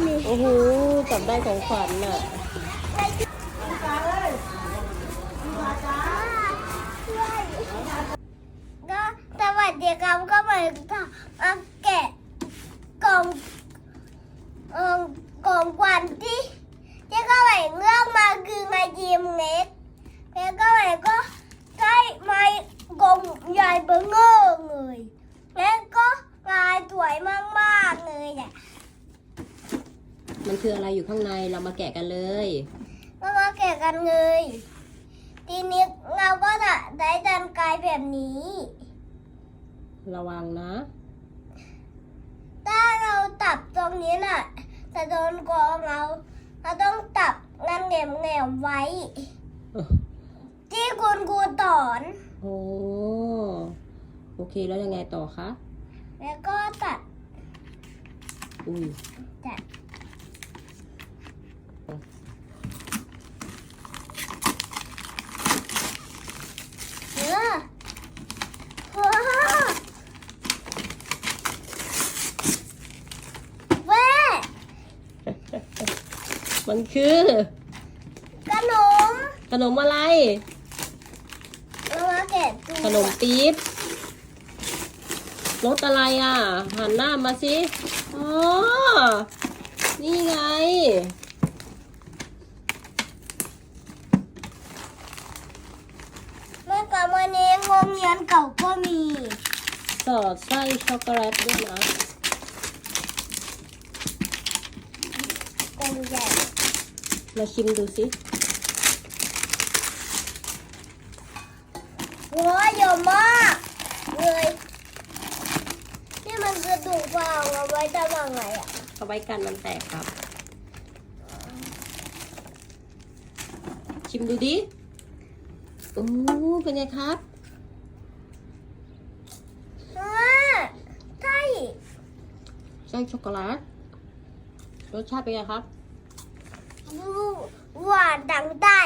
นี่โอ้โหจับได้ของขวัญน่ะก็สวัสดีครับก็เหมือนกับมาแกะกล่องเอ่อกล่องควันที่ที่ก็เหมือนเลือกมาคือไงจีมเล็กแล้วก็เหมือนก็ได้ไม้กล่องใหญ่เบ้อเง่อเลยแล้วก็ลายสวยมากๆเลยเนี่ย มันคืออะไรอยู่ข้างในเรามาแกะกันเลยก็มาแกะกันเลย ทีนี้เราก็จะได้ดันกายแบบนี้ ระวังนะ ถ้าเราตับตรงนี้น่ะจะโดนกองเราเราต้องตับงันแหนมแหนมๆไว้ ที่คุณครูสอนโอ้โอเคแล้วยังไงต่อคะ แล้วก็ตัดอุ้ยตัดเออว้าวแม่ มันคือ ขนมขนมอะไรเรามาแกะตัวขนมปี๊บรสอะไรอะ หันหน้ามาสิอ๋อนี่ไง เมื่อก่อนวันนี้โรงเรียนเก่าก็มีสอดไส้ช็อกโกแลตด้วยนะ กล่องใหญ่ มาชิมดูสิหัวเยอะมากเลยนี่มันกระดูกเปล่าเอาไว้ทำยังไงอะเอาไว้กันมันแตกครับ ชิมดูดิโอ้เป็นไงครับอ่าใช่ไส้ช็อกโกแลตรสชาติเป็นไงครับ ดูหวานดังได้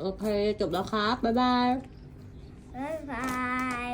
โอเค จบแล้วครับ บ๊ายบาย บ๊ายบาย